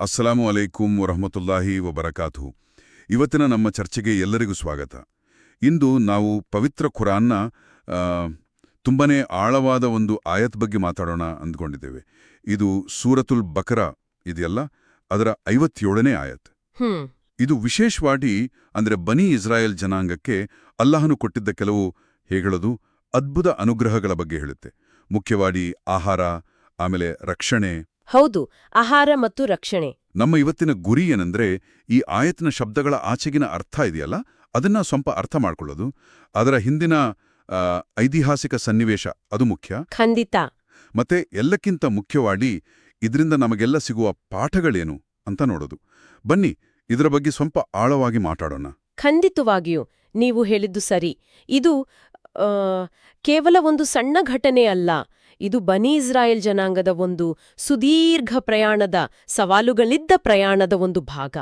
ಅಸ್ಸಲಾಮು ಅಲೈಕುಂ ವರಹಮತುಲ್ಲಾಹಿ ವಬರಕಾತು ಇವತ್ತಿನ ನಮ್ಮ ಚರ್ಚೆಗೆ ಎಲ್ಲರಿಗೂ ಸ್ವಾಗತ. ಇಂದು ನಾವು ಪವಿತ್ರ ಖುರಾನ್ನ ತುಂಬನೇ ಆಳವಾದ ಒಂದು ಆಯತ್ ಬಗ್ಗೆ ಮಾತಾಡೋಣ ಅಂದ್ಕೊಂಡಿದ್ದೇವೆ. ಇದು ಸೂರತುಲ್ ಬಕರ ಇದೆಯಲ್ಲ? ಅದರ ಐವತ್ತೇಳನೇ ಆಯತ್. ಇದು ವಿಶೇಷವಾಗಿ ಅಂದ್ರೆ ಬನಿ ಇಸ್ರಾಯೇಲ್ ಜನಾಂಗಕ್ಕೆ ಅಲ್ಲಾಹನು ಕೊಟ್ಟಿದ್ದ ಕೆಲವು ಹೇಗಳದು ಅದ್ಭುತ ಅನುಗ್ರಹಗಳ ಬಗ್ಗೆ ಹೇಳುತ್ತೆ. ಮುಖ್ಯವಾಗಿ ಆಹಾರ ಆಮೇಲೆ ರಕ್ಷಣೆ ಹೌದು ಆಹಾರ ಮತ್ತು ರಕ್ಷಣೆ. ನಮ್ಮ ಇವತ್ತಿನ ಗುರಿ ಏನಂದ್ರೆ ಈ ಆಯತ್ನ ಶಬ್ದಗಳ ಆಚೆಗಿನ ಅರ್ಥ ಇದೆಯಲ್ಲ? ಅದನ್ನ ಸ್ವಲ್ಪ ಅರ್ಥ ಮಾಡ್ಕೊಳ್ಳೋದು. ಅದರ ಹಿಂದಿನ ಐತಿಹಾಸಿಕ ಸನ್ನಿವೇಶ ಅದು ಮುಖ್ಯ. ಖಂಡಿತ. ಮತ್ತೆ ಎಲ್ಲಕ್ಕಿಂತ ಮುಖ್ಯವಾಗಿ ಇದರಿಂದ ನಮಗೆಲ್ಲ ಸಿಗುವ ಪಾಠಗಳೇನು ಅಂತ ನೋಡೋದು. ಬನ್ನಿ ಇದರ ಬಗ್ಗೆ ಸ್ವಲ್ಪ ಆಳವಾಗಿ ಮಾತಾಡೋಣ. ಖಂಡಿತವಾಗಿಯೂ ನೀವು ಹೇಳಿದ್ದು ಸರಿ. ಇದು ಕೇವಲ ಒಂದು ಸಣ್ಣ ಘಟನೆ ಅಲ್ಲ. ಇದು ಬನಿ ಇಸ್ರಾಯೇಲ್ ಜನಾಂಗದ ಒಂದು ಸುದೀರ್ಘ ಪ್ರಯಾಣದ ಸವಾಲುಗಳಿದ್ದ ಪ್ರಯಾಣದ ಒಂದು ಭಾಗ.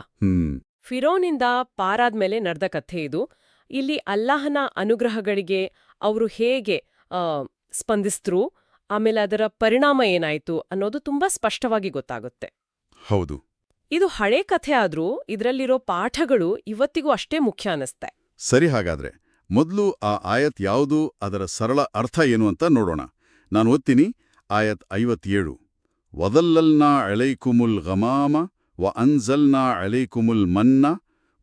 ಫಿರೋನಿಂದ ಪಾರಾದ್ಮೇಲೆ ನಡೆದ ಕಥೆ ಇದು. ಇಲ್ಲಿ ಅಲ್ಲಾಹನ ಅನುಗ್ರಹಗಳಿಗೆ ಅವರು ಹೇಗೆ ಸ್ಪಂದಿಸಿದ್ರು ಆಮೇಲೆ ಅದರ ಪರಿಣಾಮ ಏನಾಯ್ತು ಅನ್ನೋದು ತುಂಬಾ ಸ್ಪಷ್ಟವಾಗಿ ಗೊತ್ತಾಗುತ್ತೆ. ಹೌದು. ಇದು ಹಳೆ ಕಥೆ ಆದ್ರೂ ಇದರಲ್ಲಿರೋ ಪಾಠಗಳು ಇವತ್ತಿಗೂ ಅಷ್ಟೇ ಮುಖ್ಯ ಅನಿಸ್ತೆ. ಸರಿ ಹಾಗಾದ್ರೆ ಮೊದಲು ಆ ಆಯತ್ ಯಾವುದು ಅದರ ಸರಳ ಅರ್ಥ ಏನು ಅಂತ ನೋಡೋಣ. ನಾನು ಓದ್ತೀನಿ. ಆಯತ್ ಐವತ್ತೇಳು. ವದಲ್ಲಲ್ನಾ ಅಳೈಕುಮುಲ್ ಗಮಾಮ ವ ಅನ್ಸಲ್ನಾ ಅಳೈಕುಮುಲ್ ಮನ್ನ,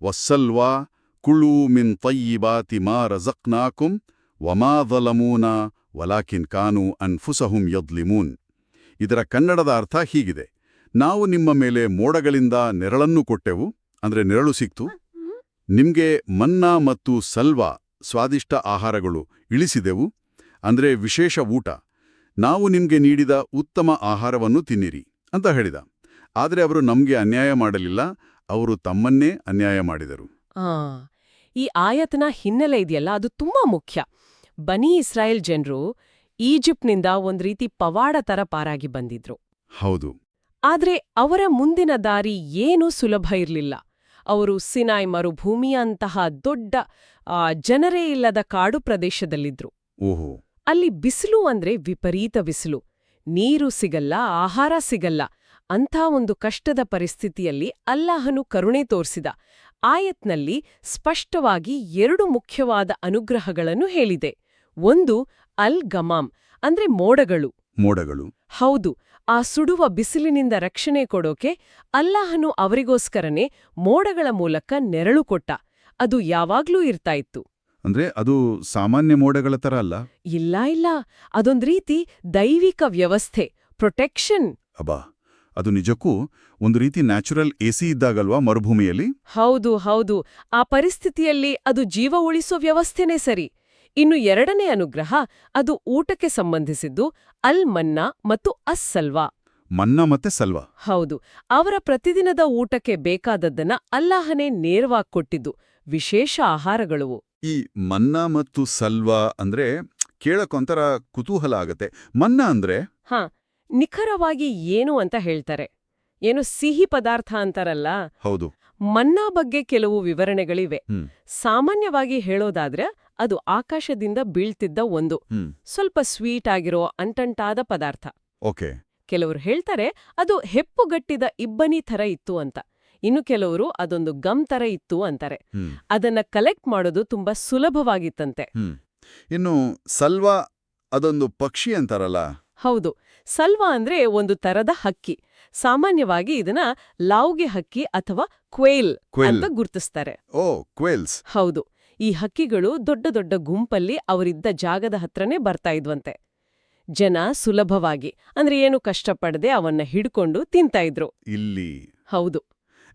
ವಸ್ಸಲ್ವಾ ಕುಳೂ ಮಿನ್ ತಯ್ಯಿಬಾತಿ ಮಾ ರಜಕ್ನಾಕುಂ, ವಮಾ ದಲಮೂನ ವಲಾಕಿನ್ ಕಾನು ಅನ್ಫುಸಹುಂ ಯದ್ಲಿಮೂನ್. ಇದರ ಕನ್ನಡದ ಅರ್ಥ ಹೀಗಿದೆ. ನಾವು ನಿಮ್ಮ ಮೇಲೆ ಮೋಡಗಳಿಂದ ನೆರಳನ್ನು ಕೊಟ್ಟೆವು, ಅಂದ್ರೆ ನೆರಳು ಸಿಕ್ತು. ನಿಮಗೆ ಮನ್ನಾ ಮತ್ತು ಸಲ್ವಾ ಸ್ವಾದಿಷ್ಟ ಆಹಾರಗಳು ಇಳಿಸಿದೆವು, ಅಂದ್ರೆ ವಿಶೇಷ ಊಟ. ನಾವು ನಿಮಗೆ ನೀಡಿದ ಉತ್ತಮ ಆಹಾರವನ್ನು ತಿನ್ನಿರಿ ಅಂತ ಹೇಳಿದ. ಆದರೆ ಅವರು ನಮಗೆ ಅನ್ಯಾಯ ಮಾಡಲಿಲ್ಲ ಅವರು ತಮ್ಮನ್ನೇ ಅನ್ಯಾಯ ಮಾಡಿದರು. ಆ ಈ ಆಯತನ ಹಿನ್ನೆಲೆ ಇದೆಯಲ್ಲ ಅದು ತುಂಬಾ ಮುಖ್ಯ. ಬನಿ ಇಸ್ರಾಯೇಲ್ ಜನರು ಈಜಿಪ್ಟ್ನಿಂದ ಒಂದ್ ರೀತಿ ಪವಾಡ ತರ ಪಾರಾಗಿ ಬಂದಿದ್ರು. ಹೌದು. ಆದ್ರೆ ಅವರ ಮುಂದಿನ ದಾರಿ ಏನೂ ಸುಲಭ ಇರಲಿಲ್ಲ. ಅವರು ಸಿನಾಯ್ ಮರುಭೂಮಿಯಂತಹ ದೊಡ್ಡ ಜನರೇ ಇಲ್ಲದ ಕಾಡು ಪ್ರದೇಶದಲ್ಲಿದ್ರು. ಓಹೋ. ಅಲ್ಲಿ ಬಿಸಿಲು ಅಂದ್ರೆ ವಿಪರೀತ ಬಿಸಿಲು. ನೀರು ಸಿಗಲ್ಲ ಆಹಾರ ಸಿಗಲ್ಲ. ಅಂಥ ಒಂದು ಕಷ್ಟದ ಪರಿಸ್ಥಿತಿಯಲ್ಲಿ ಅಲ್ಲಾಹನು ಕರುಣೆ ತೋರಿಸಿದ. ಆಯತ್ನಲ್ಲಿ ಸ್ಪಷ್ಟವಾಗಿ ಎರಡು ಮುಖ್ಯವಾದ ಅನುಗ್ರಹಗಳನ್ನು ಹೇಳಿದೆ. ಒಂದು ಅಲ್ ಗಮಾಮ್ ಅಂದ್ರೆ ಮೋಡಗಳು. ಮೋಡಗಳು. ಹೌದು ಆ ಸುಡುವ ಬಿಸಿಲಿನಿಂದ ರಕ್ಷಣೆ ಕೊಡೋಕೆ ಅಲ್ಲಾಹನು ಅವರಿಗೋಸ್ಕರನೇ ಮೋಡಗಳ ಮೂಲಕ ನೆರಳು ಕೊಟ್ಟ. ಅದು ಯಾವಾಗ್ಲೂ ಇರ್ತಾ ಇತ್ತು. ಅಂದ್ರೆ ಅದು ಸಾಮಾನ್ಯ ಮೋಡಗಳ ತರ ಅಲ್ಲ? ಇಲ್ಲ ಇಲ್ಲ. ಅದೊಂದ್ ರೀತಿ ದೈವಿಕ ವ್ಯವಸ್ಥೆ ಪ್ರೊಟೆಕ್ಷನ್. ಅಬಾ ಅದು ನಿಜಕ್ಕೂ ಒಂದು ರೀತಿ ನ್ಯಾಚುರಲ್ ಎಸಿ ಇದ್ದಾಗಲ್ವಾ ಮರುಭೂಮಿಯಲ್ಲಿ? ಹೌದು ಹೌದು. ಆ ಪರಿಸ್ಥಿತಿಯಲ್ಲಿ ಅದು ಜೀವ ಉಳಿಸೋ ವ್ಯವಸ್ಥೆನೇ ಸರಿ. ಇನ್ನು ಎರಡನೇ ಅನುಗ್ರಹ ಅದು ಊಟಕ್ಕೆ ಸಂಬಂಧಿಸಿದ್ದು ಅಲ್ ಮನ್ನಾ ಮತ್ತು ಅಸ್ಸಲ್ವಾ ಮನ್ನಾ ಮತ್ತೆ ಸಲ್ವಾ? ಹೌದು. ಅವರ ಪ್ರತಿದಿನದ ಊಟಕ್ಕೆ ಬೇಕಾದದ್ದನ್ನ ಅಲ್ಲಾಹನೇ ನೇರವಾಗಿ ಕೊಟ್ಟಿದ್ದು. ವಿಶೇಷ ಆಹಾರಗಳು. ಈ ಮನ್ನಾ ಮತ್ತು ಸಲ್ವಾ ಅಂದ್ರೆ ಕೇಳಕ್ಕೊಂಥರ ಕುತೂಹಲ ಆಗತ್ತೆ. ಮನ್ನಾ ಅಂದ್ರೆ? ಹಾ ನಿಖರವಾಗಿ ಏನು ಅಂತ ಹೇಳ್ತಾರೆ. ಏನು ಸಿಹಿ ಪದಾರ್ಥ ಅಂತಾರಲ್ಲ? ಹೌದು. ಮನ್ನಾ ಬಗ್ಗೆ ಕೆಲವು ವಿವರಣೆಗಳಿವೆ. ಸಾಮಾನ್ಯವಾಗಿ ಹೇಳೋದಾದ್ರೆ ಅದು ಆಕಾಶದಿಂದ ಬೀಳ್ತಿದ್ದ ಒಂದು ಸ್ವಲ್ಪ ಸ್ವೀಟ್ ಆಗಿರೋ ಅಂಟಂಟಾದ ಪದಾರ್ಥ. ಓಕೆ. ಕೆಲವರು ಹೇಳ್ತಾರೆ ಅದು ಹೆಪ್ಪುಗಟ್ಟಿದ ಇಬ್ಬನಿ ಥರ ಇತ್ತು ಅಂತ. ಇನ್ನು ಕೆಲವರು ಅದೊಂದು ಗಮ್ ತರ ಇತ್ತು ಅಂತಾರೆ. ಅದನ್ನ ಕಲೆಕ್ಟ್ ಮಾಡೋದು ತುಂಬಾ ಸುಲಭವಾಗಿತ್ತಂತೆ. ಇನ್ನು ಸಲ್ವಾ ಅದೊಂದು ಪಕ್ಷಿ ಅಂತಾರಲ್ಲ? ಹೌದು. ಸಲ್ವಾ ಅಂದ್ರೆ ಒಂದು ತರದ ಹಕ್ಕಿ. ಸಾಮಾನ್ಯವಾಗಿ ಇದನ್ನ ಲಾವ್ಗೆ ಹಕ್ಕಿ ಅಥವಾ ಕ್ವೇಲ್. ಅಂತ ಗುರ್ತಿಸ್ತಾರೆ. ಓ ಕ್ವೇಲ್ಸ್. ಹೌದು. ಈ ಹಕ್ಕಿಗಳು ದೊಡ್ಡ ದೊಡ್ಡ ಗುಂಪಲ್ಲಿ ಅವರಿದ್ದ ಜಾಗದ ಹತ್ರನೇ ಬರ್ತಾ ಇದ್ವಂತೆ. ಜನ ಸುಲಭವಾಗಿ ಅಂದ್ರೆ ಏನು ಕಷ್ಟಪಡದೆ ಅವನ್ನ ಹಿಡ್ಕೊಂಡು ತಿಂತಾ ಇದ್ರು. ಇಲ್ಲಿ. ಹೌದು.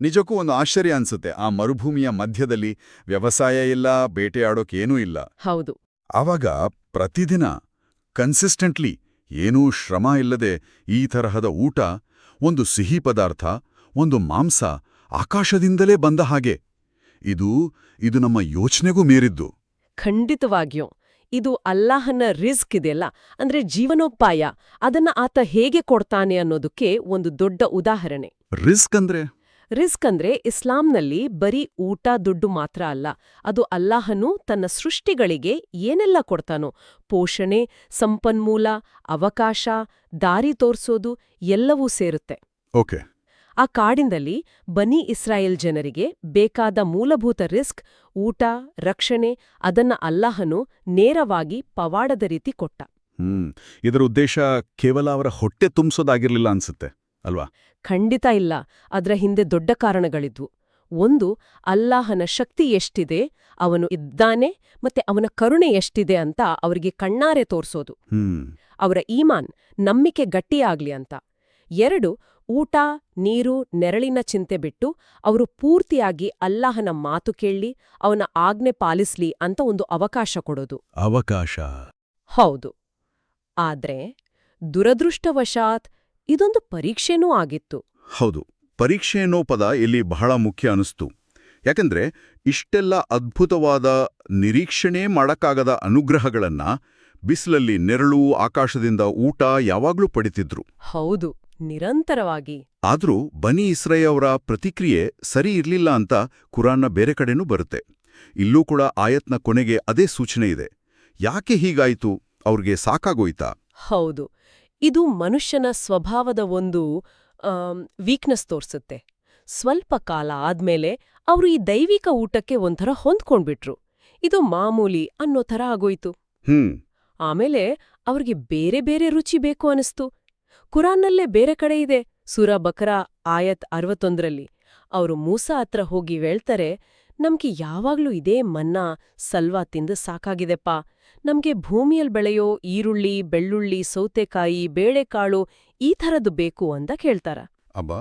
ನಿಜಕ್ಕೂ ಒಂದು ಆಶ್ಚರ್ಯ ಅನ್ಸುತ್ತೆ. ಆ ಮರುಭೂಮಿಯ ಮಧ್ಯದಲ್ಲಿ ವ್ಯವಸಾಯ ಇಲ್ಲ ಬೇಟೆಯಾಡೋಕೇನೂ ಇಲ್ಲ. ಹೌದು. ಆವಾಗ ಪ್ರತಿದಿನ ಕನ್ಸಿಸ್ಟೆಂಟ್ಲಿ ಏನೂ ಶ್ರಮ ಇಲ್ಲದೆ ಈ ತರಹದ ಊಟ ಒಂದು ಸಿಹಿ ಪದಾರ್ಥ ಒಂದು ಮಾಂಸ ಆಕಾಶದಿಂದಲೇ ಬಂದ ಹಾಗೆ. ಇದು ಇದು ನಮ್ಮ ಯೋಚನೆಗೂ ಮೀರಿದ್ದು. ಖಂಡಿತವಾಗಿಯೂ. ಇದು ಅಲ್ಲಾಹನ ರಿಸ್ಕ್ ಇದೆಯಲ್ಲ? ಅಂದ್ರೆ ಜೀವನೋಪಾಯ. ಅದನ್ನ ಆತ ಹೇಗೆ ಕೊಡ್ತಾನೆ ಅನ್ನೋದಕ್ಕೆ ಒಂದು ದೊಡ್ಡ ಉದಾಹರಣೆ. ರಿಸ್ಕ್ ಅಂದ್ರೆ? ರಿಸ್ಕ್ ಅಂದ್ರೆ ಇಸ್ಲಾಂನಲ್ಲಿ ಬರೀ ಊಟ ದುಡ್ಡು ಮಾತ್ರ ಅಲ್ಲ ಅದು ಅಲ್ಲಾಹನು ತನ್ನ ಸೃಷ್ಟಿಗಳಿಗೆ ಏನೆಲ್ಲ ಕೊಡ್ತಾನೋ ಪೋಷಣೆ ಸಂಪನ್ಮೂಲ ಅವಕಾಶ ದಾರಿ ತೋರಿಸೋದು ಎಲ್ಲವೂ ಸೇರುತ್ತೆ. ಓಕೆ. ಆ ಕಾಡಿನಲ್ಲಿ ಬನಿ ಇಸ್ರಾಯೇಲ್ ಜನರಿಗೆ ಬೇಕಾದ ಮೂಲಭೂತ ರಿಸ್ಕ್ ಊಟ ರಕ್ಷಣೆ ಅದನ್ನ ಅಲ್ಲಾಹನು ನೇರವಾಗಿ ಪವಾಡದ ರೀತಿ ಕೊಟ್ಟ. ಹ್ಮ್. ಇದರ ಉದ್ದೇಶ ಕೇವಲ ಅವರ ಹೊಟ್ಟೆ ತುಂಬಿಸೋದಾಗಿರ್ಲಿಲ್ಲ ಅನ್ಸುತ್ತೆ ಅಲ್ವಾ? ಖಂಡಿತ ಇಲ್ಲ. ಅದರ ಹಿಂದೆ ದೊಡ್ಡ ಕಾರಣಗಳಿದ್ವು. ಒಂದು ಅಲ್ಲಾಹನ ಶಕ್ತಿ ಎಷ್ಟಿದೆ ಅವನು ಇದ್ದಾನೆ ಮತ್ತೆ ಅವನ ಕರುಣೆ ಎಷ್ಟಿದೆ ಅಂತ ಅವರಿಗೆ ಕಣ್ಣಾರೆ ತೋರಿಸೋದು. ಅವರ ಈಮಾನ್ ನಂಬಿಕೆ ಗಟ್ಟಿಯಾಗ್ಲಿ ಅಂತ. ಎರಡು ಊಟ ನೀರು ನೆರಳಿನ ಚಿಂತೆ ಬಿಟ್ಟು ಅವರು ಪೂರ್ತಿಯಾಗಿ ಅಲ್ಲಾಹನ ಮಾತು ಕೇಳಿ ಅವನ ಆಜ್ಞೆ ಪಾಲಿಸ್ಲಿ ಅಂತ ಒಂದು ಅವಕಾಶ ಕೊಡೋದು. ಅವಕಾಶ. ಹೌದು. ಆದ್ರೆ ದುರದೃಷ್ಟವಶಾತ್ ಇದೊಂದು ಪರೀಕ್ಷೆನೂ ಆಗಿತ್ತು. ಹೌದು ಪರೀಕ್ಷೆ ಅನ್ನೋ ಪದ ಇಲ್ಲಿ ಬಹಳ ಮುಖ್ಯ ಅನಿಸ್ತು. ಯಾಕಂದ್ರೆ ಇಷ್ಟೆಲ್ಲ ಅದ್ಭುತವಾದ ನಿರೀಕ್ಷಣೆ ಮಾಡಕ್ಕಾಗದ ಅನುಗ್ರಹಗಳನ್ನ ಬಿಸಿಲಲ್ಲಿ ನೆರಳು ಆಕಾಶದಿಂದ ಊಟ ಯಾವಾಗ್ಲೂ ಪಡಿತಿದ್ರು. ಹೌದು ನಿರಂತರವಾಗಿ. ಆದ್ರೂ ಬನಿ ಇಸ್ರೈಯವರ ಪ್ರತಿಕ್ರಿಯೆ ಸರಿ ಇರ್ಲಿಲ್ಲ ಅಂತ ಕುರಾನ್ನ ಬೇರೆ ಕಡೆನೂ ಬರುತ್ತೆ. ಇಲ್ಲೂ ಕೂಡ ಆಯತ್ನ ಕೊನೆಗೆ ಅದೇ ಸೂಚನೆ ಇದೆ. ಯಾಕೆ ಹೀಗಾಯಿತು? ಅವ್ರಿಗೆ ಸಾಕಾಗೋಯ್ತಾ? ಹೌದು ಇದು ಮನುಷ್ಯನ ಸ್ವಭಾವದ ಒಂದು ವೀಕ್ನೆಸ್ ತೋರಿಸುತ್ತೆ. ಸ್ವಲ್ಪ ಕಾಲ ಆದ್ಮೇಲೆ ಅವರು ಈ ದೈವಿಕ ಊಟಕ್ಕೆ ಒಂಥರ ಹೊಂದ್ಕೊಂಡ್ಬಿಟ್ರು. ಇದು ಮಾಮೂಲಿ ಅನ್ನೋ ಥರ ಆಗೋಯ್ತು. ಹ್ಮ್. ಆಮೇಲೆ ಅವ್ರಿಗೆ ಬೇರೆ ಬೇರೆ ರುಚಿ ಬೇಕು ಅನಿಸ್ತು. ಕುರಾನ್ನಲ್ಲೇ ಬೇರೆ ಕಡೆ ಇದೆ. ಸುರ ಬಕರಾ ಆಯತ್ ಅರವತ್ತೊಂದರಲ್ಲಿ ಅವರು ಮೂಸ ಹತ್ರ ಹೋಗಿ ಹೇಳ್ತಾರೆ ನಮ್ಗೆ ಯಾವಾಗ್ಲೂ ಇದೇ ಮನ್ನಾ ಸಲ್ವಾ ತಿಂದು ಸಾಕಾಗಿದೆಪ್ಪ. ನಮ್ಗೆ ಭೂಮಿಯಲ್ಲಿ ಬೆಳೆಯೋ ಈರುಳ್ಳಿ ಬೆಳ್ಳುಳ್ಳಿ ಸೌತೆಕಾಯಿ ಬೇಳೆಕಾಳು ಈ ಥರದ್ದು ಬೇಕು ಅಂತ ಕೇಳ್ತಾರ. ಅಬ್ಬ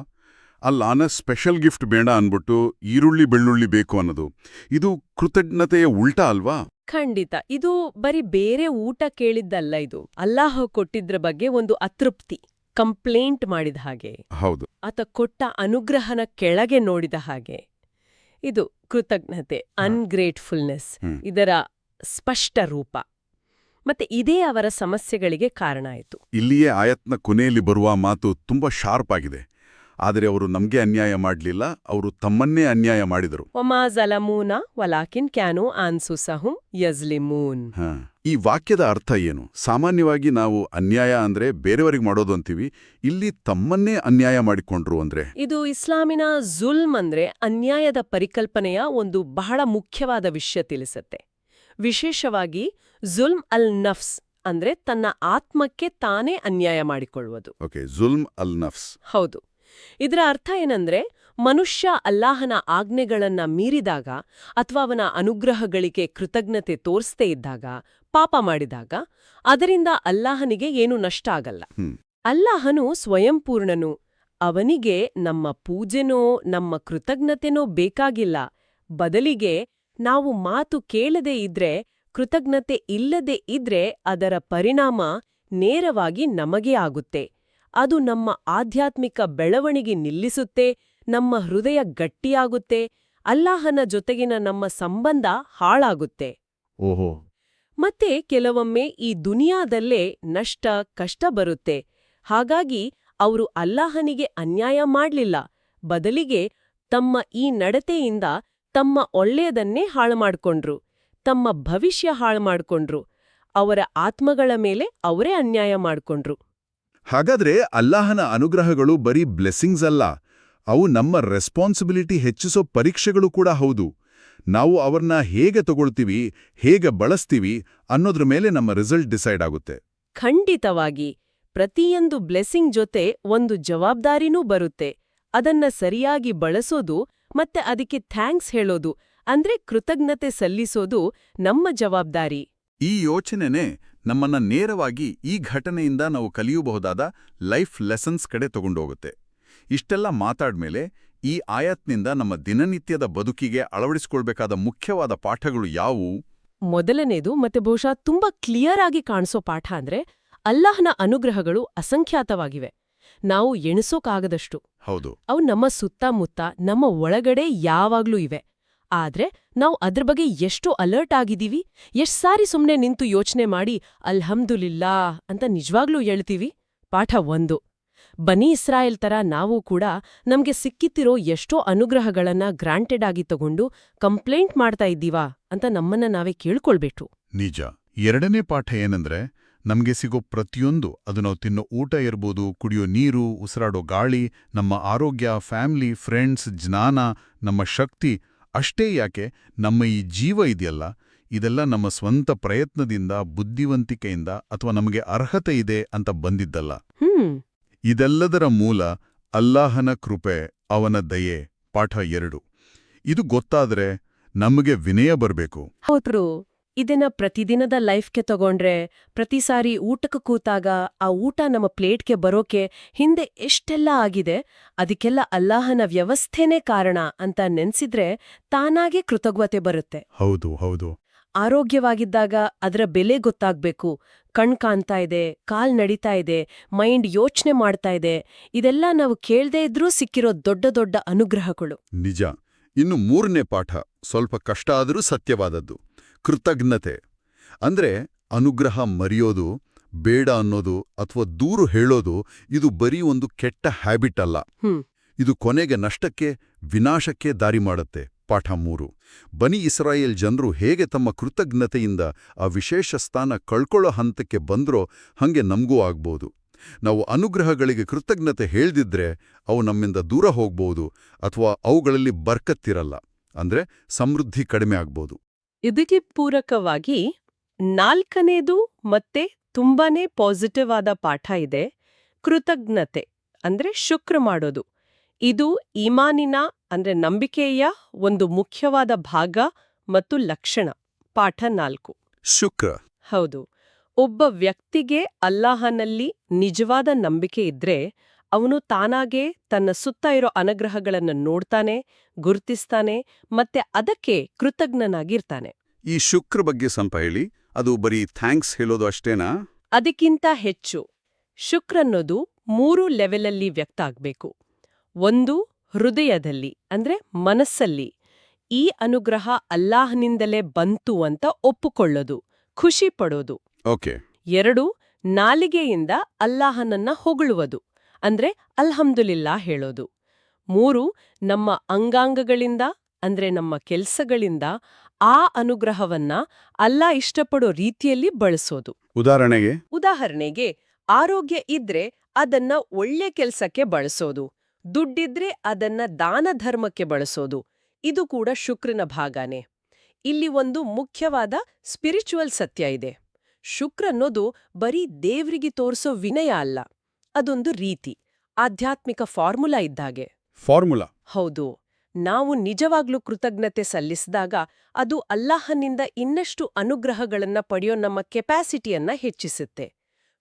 ಅಲ್ಲಾನ ಸ್ಪೆಷಲ್ ಗಿಫ್ಟ್ ಬೇಡ ಅನ್ಬಿಟ್ಟು ಈರುಳ್ಳಿ ಬೆಳ್ಳುಳ್ಳಿ ಬೇಕು ಅನ್ನೋದು. ಇದು ಕೃತಜ್ಞತೆಯ ಉಲ್ಟಾ ಅಲ್ವಾ? ಖಂಡಿತ. ಇದು ಬರೀ ಬೇರೆ ಊಟ ಕೇಳಿದ್ದಲ್ಲ ಇದು. ಅಲ್ಲಾಹ ಕೊಟ್ಟಿದ್ರ ಬಗ್ಗೆ ಒಂದು ಅತೃಪ್ತಿ ಕಂಪ್ಲೇಂಟ್ ಮಾಡಿದ ಹಾಗೆ. ಹೌದು. ಆತ ಕೊಟ್ಟ ಅನುಗ್ರಹನ ಕೆಳಗೆ ನೋಡಿದ ಹಾಗೆ. ಇದು ಕೃತಜ್ಞತೆ ಅನ್ಗ್ರೇಟ್ಫುಲ್ನೆಸ್. ಇದರ ಸ್ಪಷ್ಟ ರೂಪ ಮತ್ತೆ ಇದೇ ಅವರ ಸಮಸ್ಯೆಗಳಿಗೆ ಕಾರಣ ಆಯಿತು. ಇಲ್ಲಿಯೇ ಆಯತ್ನ ಕೊನೆಯಲ್ಲಿ ಬರುವ ಮಾತು ತುಂಬಾ ಶಾರ್ಪ್ ಆಗಿದೆ. ಆದರೆ ಅವರು ನಮ್ಗೆ ಅನ್ಯಾಯ ಮಾಡಲಿಲ್ಲ ಅವರು ತಮ್ಮನ್ನೇ ಅನ್ಯಾಯ ಮಾಡಿದರು. ಒಮಾ ಜಲಮೂನ ವಲಾಕಿನ್ ಕ್ಯಾನು ಆನ್ಸುಸಹುಂ ಯಜ್ಲಿಮೂನ್. ಹ. ಈ ವಾಕ್ಯದ ಅರ್ಥ ಏನು? ಸಾಮಾನ್ಯವಾಗಿ ನಾವು ಅನ್ಯಾಯ ಅಂದ್ರೆ ಬೇರೆಯವರಿಗೆ ಮಾಡೋದು ಅಂತೀವಿ ಇಲ್ಲಿ ತಮ್ಮನ್ನೇ ಅನ್ಯಾಯ ಮಾಡಿಕೊಂಡ್ರು ಅಂದ್ರೆ? ಇದು ಇಸ್ಲಾಮಿನ ಜುಲ್ಮ್ ಅಂದ್ರೆ ಅನ್ಯಾಯದ ಪರಿಕಲ್ಪನೆಯ ಒಂದು ಬಹಳ ಮುಖ್ಯವಾದ ವಿಷಯ ತಿಳಿಸುತ್ತೆ. ವಿಶೇಷವಾಗಿ ಜುಲ್ಮ್ ಅಲ್ ನಫ್ಸ್ ಅಂದ್ರೆ ತನ್ನ ಆತ್ಮಕ್ಕೆ ತಾನೇ ಅನ್ಯಾಯ ಮಾಡಿಕೊಳ್ಳುವುದು. ಓಕೆ ಜುಲ್ಮ್ ಅಲ್ ನಫ್ಸ್. ಹೌದು. ಇದರ ಅರ್ಥ ಏನಂದ್ರೆ ಮನುಷ್ಯ ಅಲ್ಲಾಹನ ಆಜ್ಞೆಗಳನ್ನ ಮೀರಿದಾಗ ಅಥವಾ ಅವನ ಅನುಗ್ರಹಗಳಿಗೆ ಕೃತಜ್ಞತೆ ತೋರಿಸದೇ ಇದ್ದಾಗ ಪಾಪ ಮಾಡಿದಾಗ ಅದರಿಂದ ಅಲ್ಲಾಹನಿಗೆ ಏನು ನಷ್ಟ ಆಗಲ್ಲ. ಅಲ್ಲಾಹನು ಸ್ವಯಂಪೂರ್ಣನು. ಅವನಿಗೆ ನಮ್ಮ ಪೂಜೆನೋ ನಮ್ಮ ಕೃತಜ್ಞತೆನೋ ಬೇಕಾಗಿಲ್ಲ. ಬದಲಿಗೆ ನಾವು ಮಾತು ಕೇಳದೇ ಇದ್ರೆ ಕೃತಜ್ಞತೆ ಇಲ್ಲದೆ ಇದ್ರೆ ಅದರ ಪರಿಣಾಮ ನೇರವಾಗಿ ನಮಗೇ ಆಗುತ್ತೆ. ಅದು ನಮ್ಮ ಆಧ್ಯಾತ್ಮಿಕ ಬೆಳವಣಿಗೆ ನಿಲ್ಲಿಸುತ್ತೆ ನಮ್ಮ ಹೃದಯ ಗಟ್ಟಿಯಾಗುತ್ತೆ ಅಲ್ಲಾಹನ ಜೊತೆಗಿನ ನಮ್ಮ ಸಂಬಂಧ ಹಾಳಾಗುತ್ತೆ. ಓಹೋ! ಮತ್ತೆ ಕೆಲವೊಮ್ಮೆ ಈ ದುನಿಯಾದಲ್ಲೇ ನಷ್ಟ ಕಷ್ಟ ಬರುತ್ತೆ. ಹಾಗಾಗಿ ಅವರು ಅಲ್ಲಾಹನಿಗೆ ಅನ್ಯಾಯ ಮಾಡ್ಲಿಲ್ಲ. ಬದಲಿಗೆ ತಮ್ಮ ಈ ನಡತೆಯಿಂದ ತಮ್ಮ ಒಳ್ಳೆಯದನ್ನೇ ಹಾಳು ಮಾಡ್ಕೊಂಡ್ರು ತಮ್ಮ ಭವಿಷ್ಯ ಹಾಳು ಮಾಡ್ಕೊಂಡ್ರು ಅವರ ಆತ್ಮಗಳ ಮೇಲೆ ಅವರೇ ಅನ್ಯಾಯ ಮಾಡ್ಕೊಂಡ್ರು. ಹಾಗಾದ್ರೆ ಅಲ್ಲಾಹನ ಅನುಗ್ರಹಗಳು ಬರೀ ಬ್ಲೆಸ್ಸಿಂಗ್ಸ್ ಅಲ್ಲ ಅವು ನಮ್ಮ ರೆಸ್ಪಾನ್ಸಿಬಿಲಿಟಿ ಹೆಚ್ಚಿಸೋ ಪರೀಕ್ಷೆಗಳು ಕೂಡ ಹೌದು. ನಾವು ಅವ್ರನ್ನ ಹೇಗೆ ತಗೊಳ್ತೀವಿ ಹೇಗೆ ಬಳಸ್ತೀವಿ ಅನ್ನೋದ್ರ ಮೇಲೆ ನಮ್ಮ ರಿಸಲ್ಟ್ ಡಿಸೈಡ್ ಆಗುತ್ತೆ. ಖಂಡಿತವಾಗಿ ಪ್ರತಿಯೊಂದು ಬ್ಲೆಸ್ಸಿಂಗ್ ಜೊತೆ ಒಂದು ಜವಾಬ್ದಾರಿನೂ ಬರುತ್ತೆ ಅದನ್ನ ಸರಿಯಾಗಿ ಬಳಸೋದು ಮತ್ತೆ ಅದಕ್ಕೆ ಥ್ಯಾಂಕ್ಸ್ ಹೇಳೋದು ಅಂದ್ರೆ ಕೃತಜ್ಞತೆ ಸಲ್ಲಿಸೋದು ನಮ್ಮ ಜವಾಬ್ದಾರಿ. ಈ ಯೋಚನೆನೇ ನಮ್ಮನ್ನ ನೇರವಾಗಿ ಈ ಘಟನೆಯಿಂದ ನಾವು ಕಲಿಯಬಹುದಾದ ಲೈಫ್ ಲೆಸನ್ಸ್ ಕಡೆ ತಗೊಂಡೋಗುತ್ತೆ. ಇಷ್ಟೆಲ್ಲ ಮಾತಾಡ್ಮೇಲೆ ಈ ಆಯತ್ನಿಂದ ನಮ್ಮ ದಿನನಿತ್ಯದ ಬದುಕಿಗೆ ಅಳವಡಿಸಿಕೊಳ್ಬೇಕಾದ ಮುಖ್ಯವಾದ ಪಾಠಗಳು ಯಾವುವು? ಮೊದಲನೇದು ಮತ್ತೆ ಬಹುಶಃ ತುಂಬಾ ಕ್ಲಿಯರ್ ಆಗಿ ಕಾಣಿಸೋ ಪಾಠ ಅಂದ್ರೆ ಅಲ್ಲಾಹನ ಅನುಗ್ರಹಗಳು ಅಸಂಖ್ಯಾತವಾಗಿವೆ. ನಾವು ಎಣಿಸೋಕಾಗದಷ್ಟು. ಹೌದು. ಅವು ನಮ್ಮ ಸುತ್ತಮುತ್ತ ನಮ್ಮ ಒಳಗಡೆ ಯಾವಾಗ್ಲೂ ಇವೆ. ಆದ್ರೆ ನಾವು ಅದ್ರ ಬಗ್ಗೆ ಎಷ್ಟು ಅಲರ್ಟ್ ಆಗಿದೀವಿ ಎಷ್ಟ್ ಸಾರಿ ಸುಮ್ನೆ ನಿಂತು ಯೋಚನೆ ಮಾಡಿ ಅಲ್ಹಮ್ದುಲಿಲ್ಲಾ ಅಂತ ನಿಜವಾಗ್ಲೂ ಹೇಳ್ತೀವಿ? ಪಾಠ ಒಂದು. ಬನಿ ಇಸ್ರಾಯೇಲ್ ತರ ನಾವು ಕೂಡ ನಮ್ಗೆ ಸಿಕ್ಕಿತ್ತಿರೋ ಎಷ್ಟೋ ಅನುಗ್ರಹಗಳನ್ನ ಗ್ರಾಂಟೆಡ್ ಆಗಿ ತಗೊಂಡು ಕಂಪ್ಲೇಂಟ್ ಮಾಡ್ತಾ ಇದ್ದೀವಾ ಅಂತ ನಮ್ಮನ್ನ ನಾವೇ ಕೇಳ್ಕೊಳ್ಬೇಕು. ನಿಜ. ಎರಡನೇ ಪಾಠ ಏನಂದ್ರೆ ನಮಗೆ ಸಿಗೋ ಪ್ರತಿಯೊಂದು ಅದು ನಾವು ತಿನ್ನೋ ಊಟ ಇರ್ಬೋದು ಕುಡಿಯೋ ನೀರು ಉಸಿರಾಡೋ ಗಾಳಿ ನಮ್ಮ ಆರೋಗ್ಯ ಫ್ಯಾಮಿಲಿ ಫ್ರೆಂಡ್ಸ್ ಜ್ಞಾನ ನಮ್ಮ ಶಕ್ತಿ ಅಷ್ಟೇ ಯಾಕೆ ನಮ್ಮ ಈ ಜೀವ ಇದೆಯಲ್ಲ? ಇದೆಲ್ಲ ನಮ್ಮ ಸ್ವಂತ ಪ್ರಯತ್ನದಿಂದ ಬುದ್ಧಿವಂತಿಕೆಯಿಂದ ಅಥವಾ ನಮಗೆ ಅರ್ಹತೆ ಇದೆ ಅಂತ ಬಂದಿದ್ದಲ್ಲ. ಇದೆಲ್ಲದರ ಮೂಲ ಅಲ್ಲಾಹನ ಕೃಪೆ ಅವನ ದಯೆ. ಪಾಠ ಎರಡು. ಇದು ಗೊತ್ತಾದ್ರೆ ನಮಗೆ ವಿನಯ ಬರಬೇಕು. ಇದನ್ನ ಪ್ರತಿದಿನದ ಲೈಫ್ಗೆ ತಗೊಂಡ್ರೆ ಪ್ರತಿ ಸಾರಿ ಊಟಕ್ಕೆ ಕೂತಾಗ ಆ ಊಟ ನಮ್ಮ ಪ್ಲೇಟ್ಗೆ ಬರೋಕೆ ಹಿಂದೆ ಎಷ್ಟೆಲ್ಲ ಆಗಿದೆ ಅದಕ್ಕೆಲ್ಲ ಅಲ್ಲಾಹನ ವ್ಯವಸ್ಥೆನೇ ಕಾರಣ ಅಂತ ನೆನ್ಸಿದ್ರೆ ತಾನಾಗೆ ಕೃತಜ್ಞತೆ ಬರುತ್ತೆ. ಹೌದು ಹೌದು. ಆರೋಗ್ಯವಾಗಿದ್ದಾಗ ಅದರ ಬೆಲೆ ಗೊತ್ತಾಗ್ಬೇಕು. ಕಣ್ ಕಾಣ್ತಾ ಇದೆ ಕಾಲ್ ನಡೀತಾ ಇದೆ ಮೈಂಡ್ ಯೋಚನೆ ಮಾಡ್ತಾ ಇದೆ. ಇದೆಲ್ಲ ನಾವು ಕೇಳದೇ ಇದ್ರೂ ಸಿಕ್ಕಿರೋ ದೊಡ್ಡ ದೊಡ್ಡ ಅನುಗ್ರಹಗಳು. ನಿಜ. ಇನ್ನು ಮೂರನೇ ಪಾಠ ಸ್ವಲ್ಪ ಕಷ್ಟ ಆದರೂ ಸತ್ಯವಾದದ್ದು. ಕೃತಜ್ಞತೆ. ಅಂದ್ರೆ ಅನುಗ್ರಹ ಮರೆಯೋದು ಬೇಡ ಅನ್ನೋದು ಅಥವಾ ದೂರು ಹೇಳೋದು ಇದು ಬರೀ ಒಂದು ಕೆಟ್ಟ ಹ್ಯಾಬಿಟ್ ಅಲ್ಲ. ಇದು ಕೊನೆಗೆ ನಷ್ಟಕ್ಕೆ ವಿನಾಶಕ್ಕೆ ದಾರಿ ಮಾಡುತ್ತೆ. ಪಾಠ ಮೂರು. ಬನಿ ಇಸ್ರಾಯೇಲ್ ಜನರು ಹೇಗೆ ತಮ್ಮ ಕೃತಜ್ಞತೆಯಿಂದ ಆ ವಿಶೇಷ ಸ್ಥಾನ ಕಳ್ಕೊಳ್ಳೋ ಹಂತಕ್ಕೆ ಬಂದ್ರೋ ಹಂಗೆ ನಮಗೂ ಆಗ್ಬೋದು. ನಾವು ಅನುಗ್ರಹಗಳಿಗೆ ಕೃತಜ್ಞತೆ ಹೇಳ್ದಿದ್ರೆ ಅವು ನಮ್ಮಿಂದ ದೂರ ಹೋಗ್ಬೋದು ಅಥವಾ ಅವುಗಳಲ್ಲಿ ಬರ್ಕತ್ತಿರಲ್ಲ. ಅಂದ್ರೆ ಸಮೃದ್ಧಿ ಕಡಿಮೆ ಆಗ್ಬೋದು. ಇದಕ್ಕೆ ಪೂರಕವಾಗಿ ನಾಲ್ಕನೇದು ಮತ್ತೆ ತುಂಬಾನೇ ಪಾಸಿಟಿವ್ ಆದ ಪಾಠ ಇದೆ. ಕೃತಜ್ಞತೆ ಅಂದ್ರೆ ಶುಕ್ರ ಮಾಡೋದು. ಇದು ಈಮಾನಿನ ಅಂದ್ರೆ ನಂಬಿಕೆಯ ಒಂದು ಮುಖ್ಯವಾದ ಭಾಗ ಮತ್ತು ಲಕ್ಷಣ. ಪಾಠ ನಾಲ್ಕು. ಶುಕ್ರ. ಹೌದು. ಒಬ್ಬ ವ್ಯಕ್ತಿಗೆ ಅಲ್ಲಾಹನಲ್ಲಿ ನಿಜವಾದ ನಂಬಿಕೆ ಇದ್ರೆ ಅವನು ತಾನಾಗೇ ತನ್ನ ಸುತ್ತ ಇರೋ ಅನುಗ್ರಹಗಳನ್ನು ನೋಡ್ತಾನೆ ಗುರುತಿಸ್ತಾನೆ ಮತ್ತೆ ಅದಕ್ಕೆ ಕೃತಜ್ಞನಾಗಿರ್ತಾನೆ. ಈ ಶುಕ್ರ ಬಗ್ಗೆ ಸ್ವಲ್ಪ ಹೇಳಿ ಅದು ಬರೀ ಥ್ಯಾಂಕ್ಸ್ ಹೇಳೋದು ಅಷ್ಟೇನಾ? ಅದಕ್ಕಿಂತ ಹೆಚ್ಚು ಶುಕ್ರನ್ನೋದು ಮೂರು ಲೆವೆಲಲ್ಲಿ ವ್ಯಕ್ತ ಆಗ್ಬೇಕು. ಒಂದು ಹೃದಯದಲ್ಲಿ ಅಂದ್ರೆ ಮನಸ್ಸಲ್ಲಿ. ಈ ಅನುಗ್ರಹ ಅಲ್ಲಾಹನಿಂದಲೇ ಬಂತು ಅಂತ ಒಪ್ಪಿಕೊಳ್ಳೋದು ಖುಷಿ ಪಡೋದು. ಓಕೆ. ಎರಡು ನಾಲಿಗೆಯಿಂದ ಅಲ್ಲಾಹನನ್ನ ಹೊಗಳುವುದು. ಅಂದ್ರೆ ಅಲ್ಹಮ್ದುಲಿಲ್ಲಾ ಹೇಳೋದು. ಮೂರು ನಮ್ಮ ಅಂಗಾಂಗಗಳಿಂದ ಅಂದ್ರೆ ನಮ್ಮ ಕೆಲ್ಸಗಳಿಂದ ಆ ಅನುಗ್ರಹವನ್ನ ಅಲ್ಲ ಇಷ್ಟಪಡೋ ರೀತಿಯಲ್ಲಿ ಬಳಸೋದು. ಉದಾಹರಣೆಗೆ? ಉದಾಹರಣೆಗೆ ಆರೋಗ್ಯ ಇದ್ರೆ ಅದನ್ನ ಒಳ್ಳೆ ಕೆಲ್ಸಕ್ಕೆ ಬಳಸೋದು. ದುಡ್ಡಿದ್ರೆ ಅದನ್ನ ದಾನ ಧರ್ಮಕ್ಕೆ ಬಳಸೋದು. ಇದು ಕೂಡ ಶುಕ್ರನ ಭಾಗನೇ. ಇಲ್ಲಿ ಒಂದು ಮುಖ್ಯವಾದ ಸ್ಪಿರಿಚುವಲ್ ಸತ್ಯ ಇದೆ. ಶುಕ್ರ ಅನ್ನೋದು ಬರೀ ದೇವ್ರಿಗೆ ತೋರಿಸೋ ವಿನಯ ಅಲ್ಲ. ಅದೊಂದು ರೀತಿ ಆಧ್ಯಾತ್ಮಿಕ ಫಾರ್ಮುಲಾ ಇದ್ದಾಗೆ. ಫಾರ್ಮುಲಾ? ಹೌದು. ನಾವು ನಿಜವಾಗ್ಲೂ ಕೃತಜ್ಞತೆ ಸಲ್ಲಿಸಿದಾಗ ಅದು ಅಲ್ಲಾಹನಿಂದ ಇನ್ನಷ್ಟು ಅನುಗ್ರಹಗಳನ್ನ ಪಡೆಯೋ ನಮ್ಮ ಕೆಪಾಸಿಟಿಯನ್ನ ಹೆಚ್ಚಿಸುತ್ತೆ.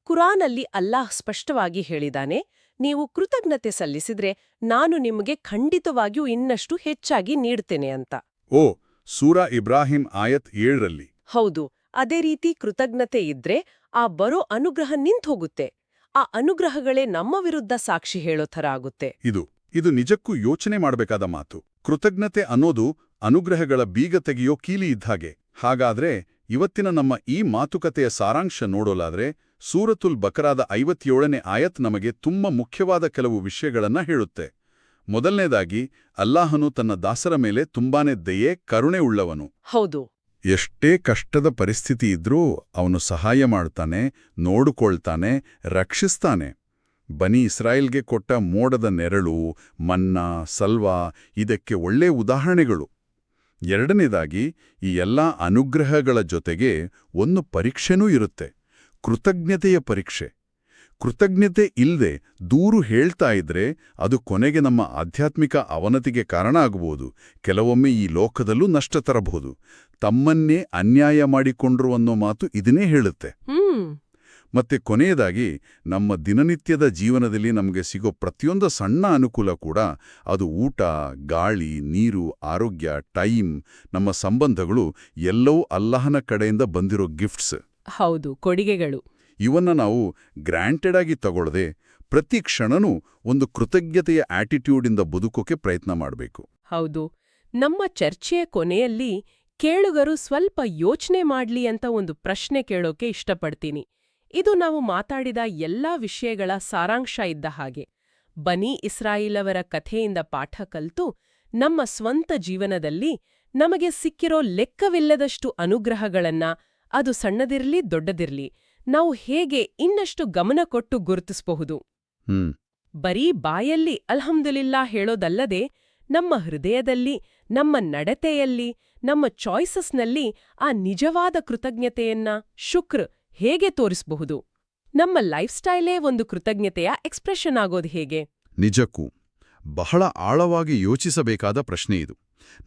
ಕುರಾನಲ್ಲಿ ಅಲ್ಲಾಹ್ ಸ್ಪಷ್ಟವಾಗಿ ಹೇಳಿದಾನೆ ನೀವು ಕೃತಜ್ಞತೆ ಸಲ್ಲಿಸಿದ್ರೆ ನಾನು ನಿಮಗೆ ಖಂಡಿತವಾಗಿಯೂ ಇನ್ನಷ್ಟು ಹೆಚ್ಚಾಗಿ ನೀಡ್ತೇನೆ ಅಂತ. ಓ ಸೂರಾ ಇಬ್ರಾಹಿಂ ಆಯತ್ ಏಳರಲ್ಲಿ. ಹೌದು ಅದೇ ರೀತಿ ಕೃತಜ್ಞತೆ ಇದ್ರೆ ಆ ಬರೋ ಅನುಗ್ರಹ ನಿಂತ್ಹೋಗುತ್ತೆ. ಆ ಅನುಗ್ರಹಗಳೇ ನಮ್ಮ ವಿರುದ್ಧ ಸಾಕ್ಷಿ ಹೇಳೋ ಥರ ಆಗುತ್ತೆ. ಇದು ಇದು ನಿಜಕ್ಕೂ ಯೋಚನೆ ಮಾಡಬೇಕಾದ ಮಾತು. ಕೃತಜ್ಞತೆ ಅನ್ನೋದು ಅನುಗ್ರಹಗಳ ಬೀಗ ತೆಗೆಯೋ ಕೀಲಿ ಇದ್ದಾಗೆ ಹಾಗಾದ್ರೆ ಇವತ್ತಿನ ನಮ್ಮ ಈ ಮಾತುಕತೆಯ ಸಾರಾಂಶ ನೋಡೋಲಾದ್ರೆ ಸೂರತುಲ್ ಬಕರಾದ ಐವತ್ತೇಳನೇ ಆಯತ್ ನಮಗೆ ತುಂಬ ಮುಖ್ಯವಾದ ಕೆಲವು ವಿಷಯಗಳನ್ನ ಹೇಳುತ್ತೆ. ಮೊದಲನೇದಾಗಿ ಅಲ್ಲಾಹನು ತನ್ನ ದಾಸರ ಮೇಲೆ ತುಂಬಾನೇ ದಯೆ ಕರುಣೆ ಉಳ್ಳವನು. ಹೌದು. ಎಷ್ಟೇ ಕಷ್ಟದ ಪರಿಸ್ಥಿತಿ ಇದ್ರೂ ಅವನು ಸಹಾಯ ಮಾಡ್ತಾನೆ, ನೋಡಿಕೊಳ್ತಾನೆ, ರಕ್ಷಿಸ್ತಾನೆ. ಬನಿ ಇಸ್ರಾಯೇಲ್ಗೆ ಕೊಟ್ಟ ಮೋಡದ ನೆರಳು, ಮನ್ನಾ, ಸಲ್ವಾ ಇದಕ್ಕೆ ಒಳ್ಳೆ ಉದಾಹರಣೆಗಳು. ಎರಡನೇದಾಗಿ, ಈ ಎಲ್ಲ ಅನುಗ್ರಹಗಳ ಜೊತೆಗೆ ಒಂದು ಪರೀಕ್ಷೆನೂ ಇರುತ್ತೆ. ಕೃತಜ್ಞತೆಯ ಪರೀಕ್ಷೆ. ಕೃತಜ್ಞತೆ ಇಲ್ಲದೆ ದೂರು ಹೇಳ್ತಾ ಇದ್ರೆ ಅದು ಕೊನೆಗೆ ನಮ್ಮ ಆಧ್ಯಾತ್ಮಿಕ ಅವನತಿಗೆ ಕಾರಣ ಆಗಬಹುದು. ಕೆಲವೊಮ್ಮೆ ಈ ಲೋಕದಲ್ಲೂ ನಷ್ಟ ತರಬಹುದು. ತಮ್ಮನ್ನೇ ಅನ್ಯಾಯ ಮಾಡಿಕೊಂಡ್ರು ಅನ್ನೋ ಮಾತು ಇದನ್ನೇ ಹೇಳುತ್ತೆ. ಮತ್ತೆ ಕೊನೆಯದಾಗಿ ನಮ್ಮ ದಿನನಿತ್ಯದ ಜೀವನದಲ್ಲಿ ನಮಗೆ ಸಿಗೋ ಪ್ರತಿಯೊಂದು ಸಣ್ಣ ಅನುಕೂಲ ಕೂಡ ಅದು ಊಟ ಗಾಳಿ ನೀರು ಆರೋಗ್ಯ ಟೈಮ್ ನಮ್ಮ ಸಂಬಂಧಗಳು ಎಲ್ಲವೂ ಅಲ್ಲಾಹನ ಕಡೆಯಿಂದ ಬಂದಿರೋ ಗಿಫ್ಟ್ಸ್. ಹೌದು ಕೊಡುಗೆಗಳು. ಇವನ್ನ ನಾವು ಗ್ರ್ಯಾಂಟೆಡ್ ಆಗಿ ತಗೊಳ್ಳದೆ ಪ್ರತಿ ಕ್ಷಣನೂ ಒಂದು ಕೃತಜ್ಞತೆಯ ಆಟಿಟ್ಯೂಡಿಂದ ಬದುಕೋಕೆ ಪ್ರಯತ್ನ ಮಾಡಬೇಕು. ಹೌದು. ನಮ್ಮ ಚರ್ಚೆಯ ಕೊನೆಯಲ್ಲಿ ಕೇಳುಗರು ಸ್ವಲ್ಪ ಯೋಚನೆ ಮಾಡ್ಲಿ ಅಂತ ಒಂದು ಪ್ರಶ್ನೆ ಕೇಳೋಕೆ ಇಷ್ಟಪಡ್ತೀನಿ. ಇದು ನಾವು ಮಾತಾಡಿದ ಎಲ್ಲಾ ವಿಷಯಗಳ ಸಾರಾಂಶ ಇದ್ದ ಹಾಗೆ. ಬನಿ ಇಸ್ರಾಯಿಲವರ ಕಥೆಯಿಂದ ಪಾಠ ಕಲ್ತು ನಮ್ಮ ಸ್ವಂತ ಜೀವನದಲ್ಲಿ ನಮಗೆ ಸಿಕ್ಕಿರೋ ಲೆಕ್ಕವಿಲ್ಲದಷ್ಟು ಅನುಗ್ರಹಗಳನ್ನ ಅದು ಸಣ್ಣದಿರ್ಲಿ ದೊಡ್ಡದಿರ್ಲಿ ನಾವು ಹೇಗೆ ಇನ್ನಷ್ಟು ಗಮನ ಕೊಟ್ಟು ಗುರುತಿಸಬಹುದು? ಹ್ಮ್. ಬರೀ ಬಾಯಲ್ಲಿ ಅಲ್ಹಮ್ದುಲಿಲ್ಲಾ ಹೇಳೋದಲ್ಲದೆ ನಮ್ಮ ಹೃದಯದಲ್ಲಿ ನಮ್ಮ ನಡತೆಯಲ್ಲಿ ನಮ್ಮ ಚಾಯ್ಸಸ್ನಲ್ಲಿ ಆ ನಿಜವಾದ ಕೃತಜ್ಞತೆಯನ್ನ ಶುಕ್ರ್ ಹೇಗೆ ತೋರಿಸಬಹುದು? ನಮ್ಮ ಲೈಫ್ ಸ್ಟೈಲೇ ಒಂದು ಕೃತಜ್ಞತೆಯ ಎಕ್ಸ್ಪ್ರೆಷನ್ ಆಗೋದು ಹೇಗೆ? ನಿಜಕ್ಕೂ ಬಹಳ ಆಳವಾಗಿ ಯೋಚಿಸಬೇಕಾದ ಪ್ರಶ್ನೆ ಇದು.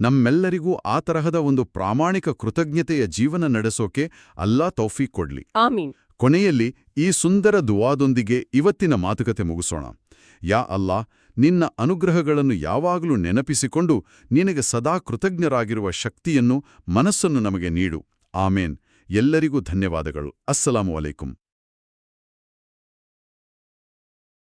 ನಮ್ಮೆಲ್ಲರಿಗೂ ಆ ತರಹದ ಒಂದು ಪ್ರಾಮಾಣಿಕ ಕೃತಜ್ಞತೆಯ ಜೀವನ ನಡೆಸೋಕೆ ಅಲ್ಲಾ ತೌಫೀಕ್ ಕೊಡ್ಲಿ. ಆಮೀನ್. ಕೊನೆಯಲ್ಲಿ ಈ ಸುಂದರ ದುವಾದೊಂದಿಗೆ ಇವತ್ತಿನ ಮಾತುಕತೆ ಮುಗಿಸೋಣ. ಯಾ ಅಲ್ಲಾ, ನಿನ್ನ ಅನುಗ್ರಹಗಳನ್ನು ಯಾವಾಗಲೂ ನೆನಪಿಸಿಕೊಂಡು ನಿನಗೆ ಸದಾ ಕೃತಜ್ಞರಾಗಿರುವ ಶಕ್ತಿಯನ್ನು ಮನಸ್ಸನ್ನು ನಮಗೆ ನೀಡು. ಆಮೇನ್. ಎಲ್ಲರಿಗೂ ಧನ್ಯವಾದಗಳು. ಅಸ್ಸಲಾಮು ಅಲೈಕುಂ.